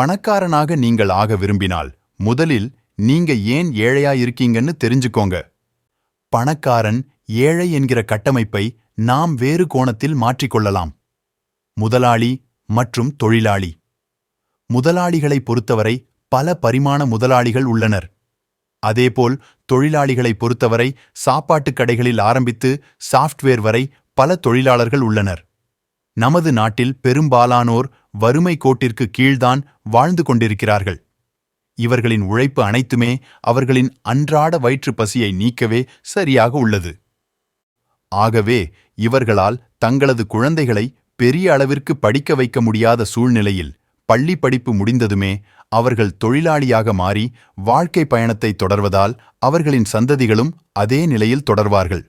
பணக்காரனாக நீங்கள் ஆக விரும்பினால் முதலில் நீங்க ஏன் ஏழையா இருக்கீங்கன்னு தெரிஞ்சுக்கோங்க. பணக்காரன் ஏழை என்கிற கட்டமைப்பை நாம் வேறு கோணத்தில் மாற்றிக்கொள்ளலாம். முதலாளி மற்றும் தொழிலாளி. முதலாளிகளை பொறுத்தவரை பல பரிமாண முதலாளிகள் உள்ளனர். அதேபோல் தொழிலாளிகளை பொறுத்தவரை சாப்பாட்டுக் கடைகளில் ஆரம்பித்து சாஃப்ட்வேர் வரை பல தொழிலாளர்கள் உள்ளனர். நமது நாட்டில் பெரும்பாலானோர் வறுமை கோட்டிற்கு கீழ்தான் வாழ்ந்து கொண்டிருக்கிறார்கள். இவர்களின் உழைப்பு அனைத்துமே அவர்களின் அன்றாட வயிற்று பசியை நீக்கவே சரியாக உள்ளது. ஆகவே இவர்களால் தங்களது குழந்தைகளை பெரிய அளவிற்கு படிக்க வைக்க முடியாத சூழ்நிலையில் பள்ளி படிப்பு முடிந்ததுமே அவர்கள் தொழிலாளியாக மாறி வாழ்க்கை பயணத்தை தொடர்வதால் அவர்களின் சந்ததிகளும் அதே நிலையில் தொடர்வார்கள்.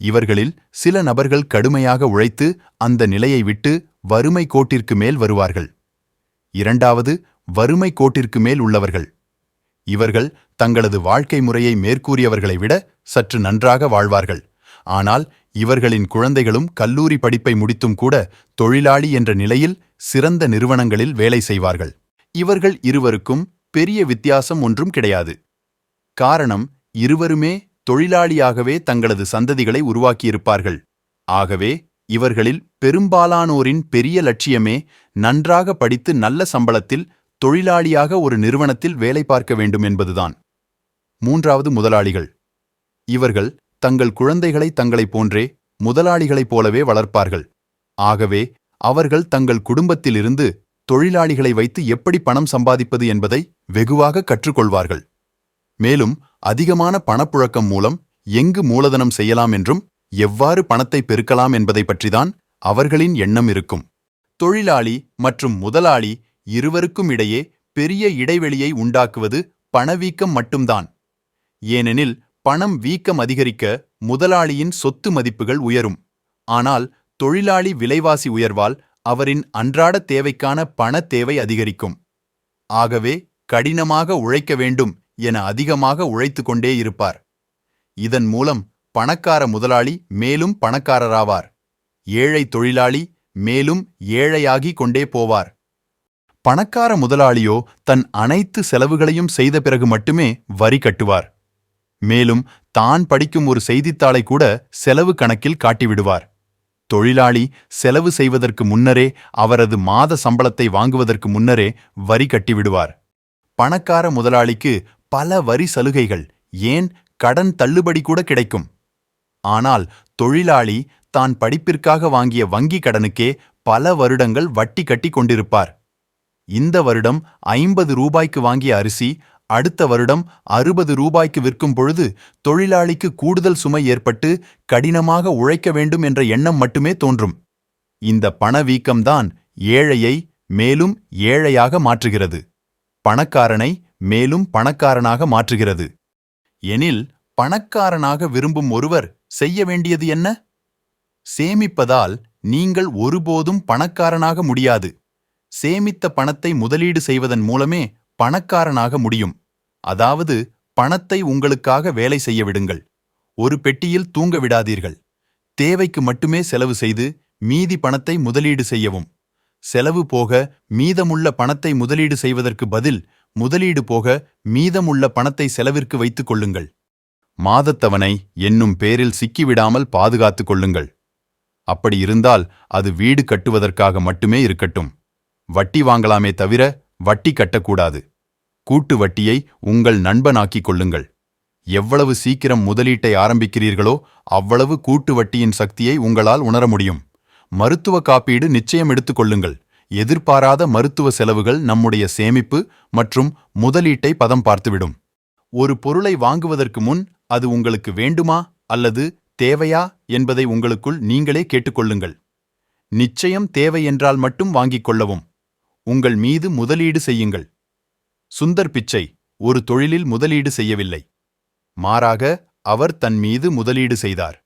இவர்களில் சில நபர்கள் கடுமையாக உழைத்து அந்த நிலையை விட்டு வறுமை கோட்டிற்கு மேல் வருவார்கள். இரண்டாவது வறுமை கோட்டிற்கு மேல் உள்ளவர்கள். இவர்கள் தங்களது வாழ்க்கை முறையை மேற்கூறியவர்களை விட சற்று நன்றாக வாழ்வார்கள். ஆனால் இவர்களின் குழந்தைகளும் கல்லூரி படிப்பை முடித்தும் கூட தொழிலாளி என்ற நிலையில் சிறந்த நிறுவனங்களில் வேலை செய்வார்கள். இவர்கள் இருவருக்கும் பெரிய வித்தியாசம் ஒன்றும் கிடையாது. காரணம் இருவருமே தொழிலாளியாகவே தங்களது சந்ததிகளை உருவாக்கியிருப்பார்கள். ஆகவே இவர்களில் பெரும்பாலானோரின் பெரிய லட்சியமே நன்றாக படித்து நல்ல சம்பளத்தில் தொழிலாளியாக ஒரு நிறுவனத்தில் வேலை பார்க்க வேண்டும் என்பதுதான். மூன்றாவது முதலாளிகள். இவர்கள் தங்கள் குழந்தைகளை தங்களைப் போன்றே முதலாளிகளைப் போலவே வளர்ப்பார்கள். ஆகவே அவர்கள் தங்கள் குடும்பத்திலிருந்து தொழிலாளிகளை வைத்து எப்படி பணம் சம்பாதிப்பது என்பதை வெகுவாக கற்றுக்கொள்வார்கள். மேலும் அதிகமான பணப்புழக்கம் மூலம் எங்கு மூலதனம் செய்யலாம் என்றும் எவ்வாறு பணத்தை பெருக்கலாம் என்பதை பற்றிதான் அவர்களின் எண்ணம் இருக்கும். தொழிலாளி மற்றும் முதலாளி இருவருக்கும் இடையே பெரிய இடைவெளியை உண்டாக்குவது பணவீக்கம் மட்டும்தான். ஏனெனில் பணம் வீக்கம் அதிகரிக்க முதலாளியின் சொத்து மதிப்புகள் உயரும். ஆனால் தொழிலாளி விலைவாசி உயர்வால் அவரின் அன்றாட தேவைக்கான பண தேவை அதிகரிக்கும். ஆகவே கடினமாக உழைக்க வேண்டும் என அதிகமாக உழைத்து கொண்டே இருப்பார். இதன் மூலம் பணக்கார முதலாளி மேலும் பணக்காரராவார். ஏழை தொழிலாளி மேலும் ஏழையாகிக் கொண்டே போவார். பணக்கார முதலாளியோ தன் அனைத்து செலவுகளையும் செய்த பிறகு மட்டுமே வரி கட்டுவார். மேலும் தான் படிக்கும் ஒரு செய்தித்தாளை கூட செலவு கணக்கில் காட்டிவிடுவார். தொழிலாளி செலவு செய்வதற்கு முன்னரே அவரது மாத சம்பளத்தை வாங்குவதற்கு முன்னரே வரி கட்டிவிடுவார். பணக்கார முதலாளிக்கு பல வரி சலுகைகள் ஏன் கடன் தள்ளுபடி கூட கிடைக்கும். ஆனால் தொழிலாளி தான் படிப்பிற்காக வாங்கிய வங்கி கடனுக்கே பல வருடங்கள் வட்டி கட்டி கொண்டிருப்பார். இந்த வருடம் ஐம்பது ரூபாய்க்கு வாங்கிய அரிசி அடுத்த வருடம் அறுபது ரூபாய்க்கு விற்கும் பொழுது தொழிலாளிக்கு கூடுதல் சுமை ஏற்பட்டு கடினமாக உழைக்க வேண்டும் என்ற எண்ணம் மட்டுமே தோன்றும். இந்த பணவீக்கம்தான் ஏழையை மேலும் ஏழையாக மாற்றுகிறது. பணக்காரனை மேலும் பணக்காரனாக மாற்றுகிறது. எனில் பணக்காரனாக விரும்பும் ஒருவர் செய்ய வேண்டியது என்ன? சேமிப்பதால் நீங்கள் ஒருபோதும் பணக்காரனாக முடியாது. சேமித்த பணத்தை முதலீடு செய்வதன் மூலமே பணக்காரனாக முடியும். அதாவது பணத்தை உங்களுக்காக வேலை செய்ய விடுங்கள். ஒரு பெட்டியில் தூங்க விடாதீர்கள். தேவைக்கு மட்டுமே செலவு செய்து மீதி பணத்தை முதலீடு செய்யவும். செலவு போக மீதமுள்ள பணத்தை முதலீடு செய்வதற்கு பதில் முதலீடு போக மீதமுள்ள பணத்தை செலவிற்கு வைத்துக் கொள்ளுங்கள். மாதத்தவனை என்னும் பேரில் சிக்கிவிடாமல் பாதுகாத்துக் கொள்ளுங்கள். அப்படி இருந்தால் அது வீடு கட்டுவதற்காக மட்டுமே இருக்கட்டும். வட்டி வாங்கலாமே தவிர வட்டி கட்டக்கூடாது. கூட்டு வட்டியை உங்கள் நண்பனாக்கிக் கொள்ளுங்கள். எவ்வளவு சீக்கிரம் முதலீட்டை ஆரம்பிக்கிறீர்களோ அவ்வளவு கூட்டு வட்டியின் சக்தியை உங்களால் உணர முடியும். மருத்துவ காப்பீடு நிச்சயம் எடுத்துக்கொள்ளுங்கள் எதிர்பாராத மருத்துவ செலவுகள் நம்முடைய சேமிப்பு மற்றும் முதலீட்டை பதம் பார்த்துவிடும். ஒரு பொருளை வாங்குவதற்கு முன் அது உங்களுக்கு வேண்டுமா அல்லது தேவையா என்பதை உங்களுக்குள் நீங்களே கேட்டுக்கொள்ளுங்கள். நிச்சயம் தேவை என்றால் மட்டும் வாங்கிக் கொள்ளவும். உங்கள் மீது முதலீடு செய்யுங்கள். சுந்தர் பிச்சை ஒரு தொழிலில் முதலீடு செய்யவில்லை. மாறாக அவர் தன் மீது முதலீடு செய்தார்.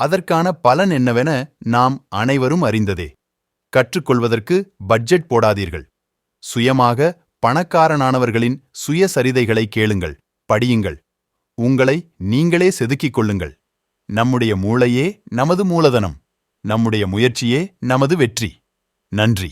அதற்கான பலன் என்னவென நாம் அனைவரும் அறிந்ததே. கற்றுக்கொள்வதற்கு பட்ஜெட் போடாதீர்கள். சுயமாக பணக்காரனானவர்களின் சுயசரிதைகளை கேளுங்கள். படியுங்கள். உங்களை நீங்களே செதுக்கிக் கொள்ளுங்கள். நம்முடைய மூளையே நமது மூலதனம். நம்முடைய முயற்சியே நமது வெற்றி. நன்றி.